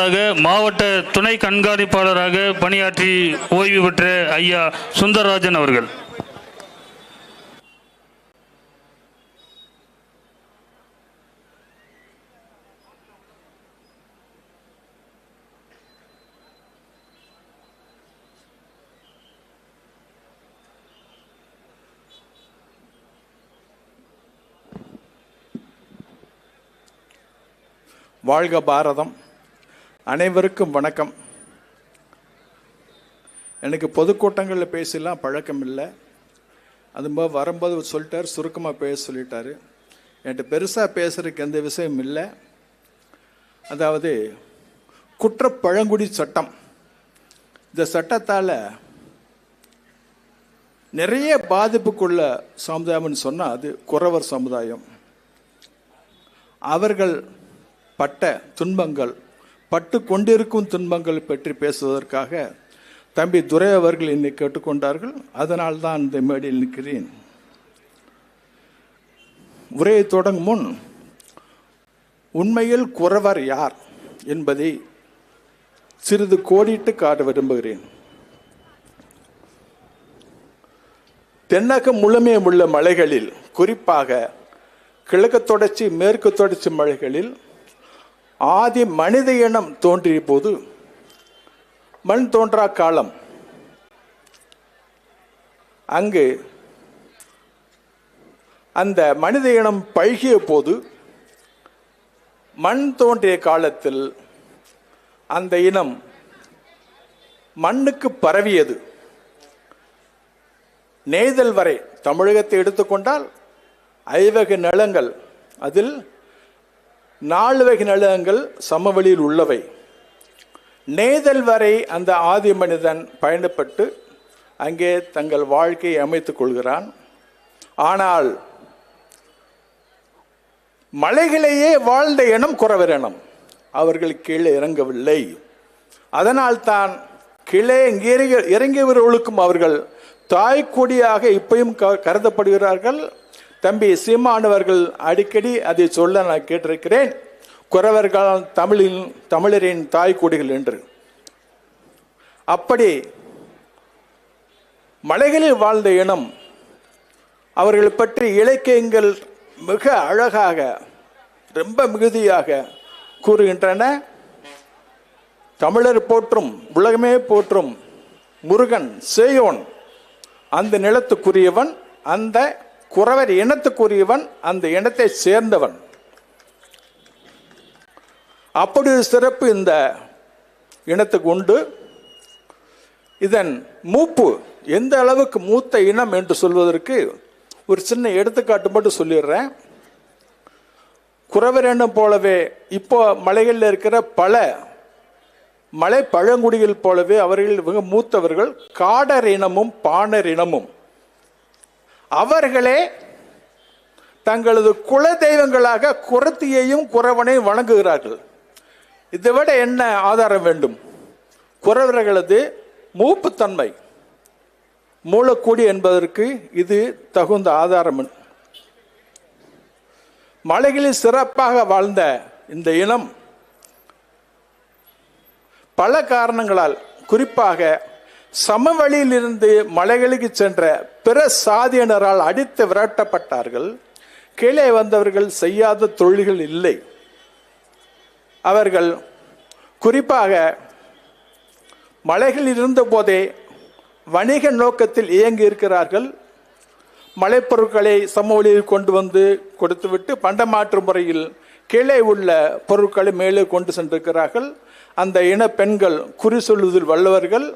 மாவட்ட துணை கண்காணிப்பாளராக பணியாற்றி ஓய்வு பெற்ற ஐயா சுந்தரராஜன் அவர்கள். வாழ்க பாரதம். அனைவருக்கும் வணக்கம். எனக்கு பொதுக்கூட்டங்களில் பேசலாம் பழக்கம் இல்லை. அது மாதிரி வரும்போது சொல்லிட்டார் சுருக்கமாக பேச சொல்லிட்டாரு. என்கிட்ட பெருசாக பேசுகிறதுக்கு எந்த விஷயம் இல்லை. அதாவது குற்ற பழங்குடி சட்டம். இந்த சட்டத்தால் நிறைய பாதிப்புக்குள்ள சமுதாயம்னு சொன்னால் அது குறவர் சமுதாயம். அவர்கள் பட்ட துன்பங்கள் பட்டு கொண்டிருக்கும் துன்பங்கள் பற்றி பேசுவதற்காக தம்பி துரை அவர்கள் என்னை கேட்டுக்கொண்டார்கள். அதனால் தான் இந்த மேடையில் நிற்கிறேன். உரையை தொடங்கும் முன் உண்மையில் குறவர் யார் என்பதை சிறிது கோடிட்டு காட்ட விரும்புகிறேன். தென்னகம் முழுமையும் உள்ள மலைகளில் குறிப்பாக கிழக்கு தொடர்ச்சி மேற்கு தொடர்ச்சி மலைகளில் ஆதி மனித இனம் தோன்றிய போது மண் தோன்றா காலம். அங்கு அந்த மனித இனம் பழகிய போது மண் தோன்றிய காலத்தில் அந்த இனம் மண்ணுக்கு பரவியது. நெய்தல் வரை தமிழகத்தை எடுத்துக்கொண்டால் ஐவகை நிலங்கள் அதில் நாலு வகை நிலங்கள் சமவெளியில் உள்ளவை. நேதல் வரை அந்த ஆதி மனிதன் பயணப்பட்டு அங்கே தங்கள் வாழ்க்கையை அமைத்துக் கொள்கிறான். ஆனால் மலைகளையே வாழ்ந்த இனம் குறவர் அவர்கள் கீழே இறங்கவில்லை. அதனால் தான் கீழே இறங்கி இறங்கியவர்களுக்கும் அவர்கள் தாய்க்கொடியாக இப்பயும் க- கருதப்படுகிறார்கள். தம்பி சீமானவர்கள் அடிக்கடி அதை சொல்ல நான் கேட்டிருக்கிறேன். குறவர்கள் தமிழின் தமிழரின் தாய்க்கொடிகள் என்று. அப்படி மலைகளில் வாழ்ந்த இனம் அவர்கள் பற்றி இலக்கியங்கள் மிக அழகாக ரொம்ப மிகுதியாக கூறுகின்றன. தமிழர் போற்றும் உலகமே போற்றும் முருகன் சேயோன் அந்த நிலத்துக்குரியவன் அந்த குறவர் இனத்துக்குரியவன் அந்த இனத்தை சேர்ந்தவன். அப்படி ஒரு சிறப்பு இந்த இனத்துக்கு உண்டு. இதன் மூப்பு எந்த அளவுக்கு மூத்த இனம் என்று சொல்வதற்கு ஒரு சின்ன எடுத்துக்காட்டு மட்டும் சொல்லிடுறேன். குறவர் இனம் போலவே இப்போ மலைகளில் இருக்கிற பல மலை பழங்குடிகள் போலவே அவர்கள் மிக மூத்தவர்கள். காடர் இனமும் பாணர் இனமும். அவர்களே தங்களது குல தெய்வங்களாக குரத்தியையும் குறவனையும் வணங்குகிறார்கள். இதை விட என்ன ஆதாரம் வேண்டும்? குறவர்களது மூப்புத்தன்மை. மூலக்கூடி என்பதற்கு இது தகுந்த ஆதாரம். மலைகளில் சிறப்பாக வாழ்ந்த இந்த இனம் பல காரணங்களால் குறிப்பாக சமவெளியிலிருந்து மலைகளுக்கு சென்ற பிற சாதியினரால் அடித்து விரட்டப்பட்டார்கள். கீழே வந்தவர்கள் செய்யாத தொழில்கள் இல்லை. அவர்கள் குறிப்பாக மலைகளில் இருந்த போதே வணிக நோக்கத்தில் இயங்கி இருக்கிறார்கள். மலைப்பொருட்களை சமவெளியில் கொண்டு வந்து கொடுத்துவிட்டு பண்டமாற்று முறையில் கீழே உள்ள பொருட்களை மேலே கொண்டு சென்றிருக்கிறார்கள். அந்த இன பெண்கள் குறி சொல்லுவதில் வல்லவர்கள்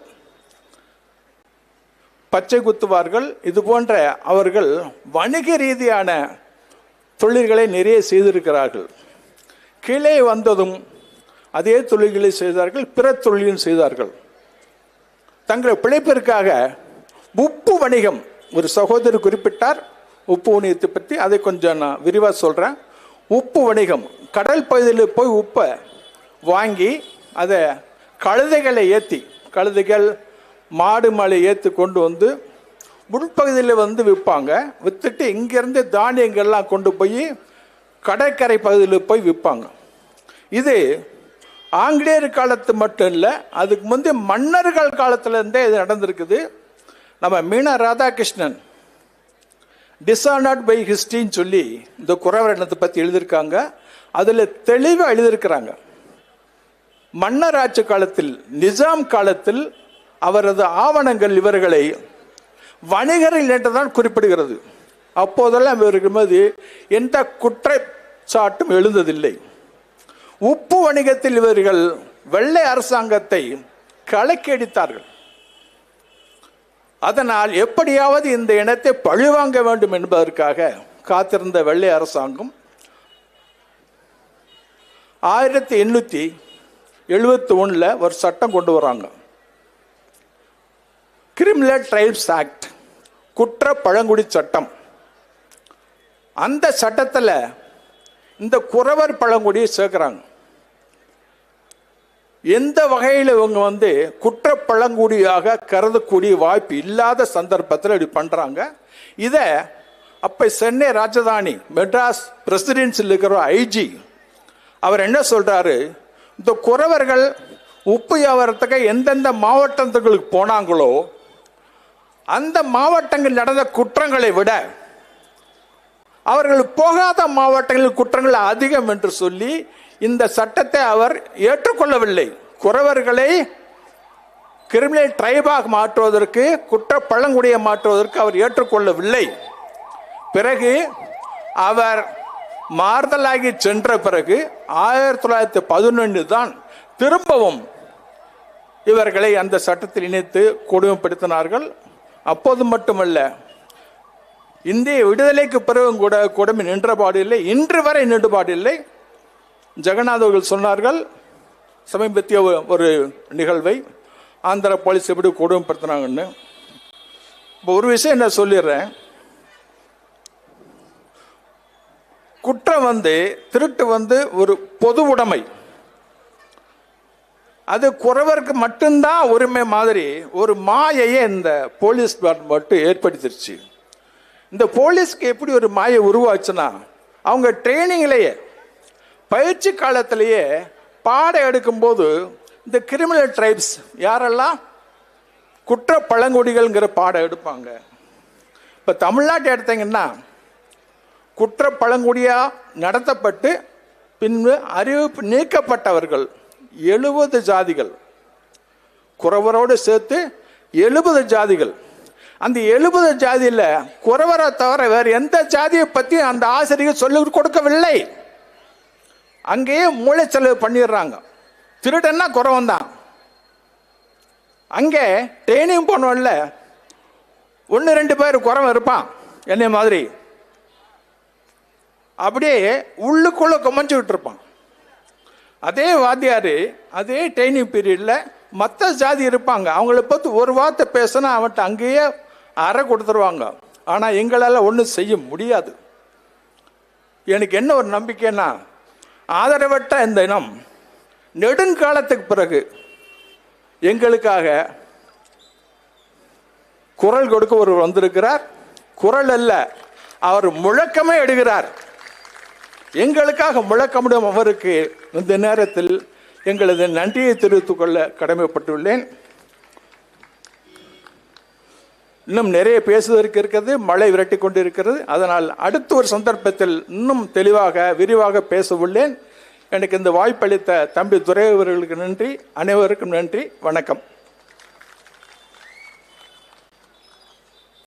பச்சை குத்துவார்கள். இது போன்ற அவர்கள் வணிக ரீதியான தொழில்களை நிறைய செய்திருக்கிறார்கள். கீழே வந்ததும் அதே தொழில்களை செய்தார்கள் பிற தொழிலும் செய்தார்கள். தங்கள் பிழைப்பிற்காக உப்பு வணிகம் ஒரு சகோதரர் குறிப்பிட்டார் உப்பு வணிகத்தை பற்றி அதை கொஞ்சம் நான் விரிவாக சொல்கிறேன் உப்பு வணிகம் கடல் பகுதியில் போய் உப்பை வாங்கி அதை கழுதைகளை ஏற்றி கழுதைகள் மாடு மாலை ஏற்றி கொண்டு வந்து உள்பகுதியில் வந்து விற்பாங்க. விற்றுட்டு இங்கேருந்து தானியங்கள்லாம் கொண்டு போய் கடற்கரை பகுதியில் போய் விற்பாங்க. இது ஆங்கிலேயர் காலத்து மட்டும் இல்லை அதுக்கு முந்தைய மன்னர்கள் காலத்திலேருந்தே இது நடந்திருக்குது. நம்ம மீனா ராதாகிருஷ்ணன் டிஸ்ஆனர்ட் பை ஹிஸ்டின்னு சொல்லி இந்த குறவர் எண்ணத்தை பற்றி எழுதியிருக்காங்க. அதில் தெளிவாக எழுதியிருக்கிறாங்க. மன்னர் ஆட்சி காலத்தில் நிஜாம் காலத்தில் அவரது ஆவணங்கள் இவர்களை வணிகரில் என்று தான் குறிப்பிடுகிறது. அப்போதெல்லாம் இவர்கள் மீது எந்த குற்றச்சாட்டும் எழுந்ததில்லை. உப்பு வணிகத்தில் இவர்கள் வெள்ளை அரசாங்கத்தை கலக்கடித்தார்கள் அதனால் எப்படியாவது இந்த இனத்தை பழிவாங்க வேண்டும் என்பதற்காக காத்திருந்த வெள்ளை அரசாங்கம் ஆயிரத்தி எண்ணூற்றி எழுபத்தி ஒன்றில் ஒரு சட்டம் கொண்டு வராங்க. கிரிமினல் ட்ரைப்ஸ் ஆக்ட் குற்ற பழங்குடி சட்டம். அந்த சட்டத்தில் இந்த குறவர் பழங்குடியை சேர்க்குறாங்க. எந்த வகையில் இவங்க வந்து குற்ற பழங்குடியாக கருதக்கூடிய வாய்ப்பு இல்லாத சந்தர்ப்பத்தில் இப்படி பண்ணுறாங்க இதை அப்போ சென்னை ராஜதானி மெட்ராஸ் பிரசிடென்சியில் இருக்கிற ஐஜி அவர் என்ன சொல்கிறாரு இந்த குறவர்கள் உப்பு வியாபாரத்துக்கு எந்தெந்த மாவட்டங்களுக்கு போனாங்களோ அந்த மாவட்டங்கள் நடந்த குற்றங்களை விட அவர்கள் போகாத மாவட்டங்களில் குற்றங்கள் அதிகம் என்று சொல்லி இந்த சட்டத்தை அவர் ஏற்றுக்கொள்ளவில்லை. குறவர்களை கிரிமினல் ட்ரைபாக மாற்றுவதற்கு குற்ற பழங்குடியை மாற்றுவதற்கு அவர் ஏற்றுக்கொள்ளவில்லை. பிறகு அவர் மாறுதலாகி சென்ற பிறகு ஆயிரத்தி தொள்ளாயிரத்தி பதினொன்று தான் திரும்பவும் இவர்களை அந்த சட்டத்தில் இணைத்து கொடுமைப்படுத்தினார்கள். அப்போது மட்டுமல்ல இந்திய விடுதலைக்கு பிறகும் கூட கொடுமை நின்றபாடில்லை இன்று வரை நின்றுபாடில்லை ஜெகநாத் அவர்கள் சொன்னார்கள் சமீபத்திய ஒரு நிகழ்வை ஆந்திர போலீஸ் எப்படி கொடுமைப்படுத்தினாங்கன்னு. இப்போ ஒரு விஷயம் நான் சொல்லிடுறேன். குற்றம் வந்து திருட்டு வந்து ஒரு பொது உடைமை. அது குறவருக்கு மட்டும்தான் உரிமை மாதிரி ஒரு மாயையை இந்த போலீஸ் மட்டும் ஏற்படுத்திருச்சு. இந்த போலீஸ்க்கு எப்படி ஒரு மாயை உருவாச்சுன்னா அவங்க ட்ரைனிங்லேயே பயிற்சி காலத்திலேயே பாடம் எடுக்கும்போது இந்த கிரிமினல் ட்ரைப்ஸ் யாரெல்லாம் குற்ற பழங்குடிகள்ங்கிற பாடம் எடுப்பாங்க. இப்போ தமிழ்நாட்டை எடுத்தீங்கன்னா குற்ற பழங்குடியாக நடத்தப்பட்டு பின்பு அறிவிப்பு நீக்கப்பட்டவர்கள். எழுபது ஜாதிகள். குறவரோடு சேர்த்து எழுபது ஜாதிகள். அந்த எழுபது ஜாதியில் குறவரை தவிர வேறு எந்த ஜாதியை பற்றி அந்த ஆசிரியர் சொல்லி கொடுக்கவில்லை. அங்கேயே மூளைச்செலவு பண்ணிடுறாங்க. திருடன்னா குறவன் தான் அங்கே ட்ரைனிங் போனோம்ல ஒன்று ரெண்டு பேர் குறவன் இருப்பான். என்னை மாதிரி. அப்படியே உள்ளுக்குள்ளே குமைஞ்சு விட்டுருப்பான். அதே வாத்தியார் அதே ட்ரைனிங் பீரியடில் மற்ற ஜாதி இருப்பாங்க. அவங்கள பற்றி ஒரு வார்த்தை பேசினா அவன்கிட்ட அங்கேயே அறை கொடுத்துருவாங்க. ஆனால் எங்களால் ஒன்றும் செய்ய முடியாது. எனக்கு என்ன ஒரு நம்பிக்கைன்னா ஆதரவற்ற இந்த இனம் நெடுங்காலத்துக்கு பிறகு எங்களுக்காக குரல் கொடுக்க ஒருவர் வந்திருக்கிறார். குரல் அல்ல அவர் முழக்கமே எடுகிறார் எங்களுக்காக முழக்கமிடும் அவருக்கு இந்த நேரத்தில் எங்களது நன்றியை தெரிவித்துக் கொள்ள கடமைப்பட்டுள்ளேன். இன்னும் நிறைய பேசுவதற்கு இருக்கிறது மழை விரட்டி கொண்டிருக்கிறது. அதனால் அடுத்த ஒரு சந்தர்ப்பத்தில் இன்னும் தெளிவாக விரிவாக பேச உள்ளேன் எனக்கு இந்த வாய்ப்பளித்த தம்பி துறையவர்களுக்கு நன்றி அனைவருக்கும் நன்றி வணக்கம்.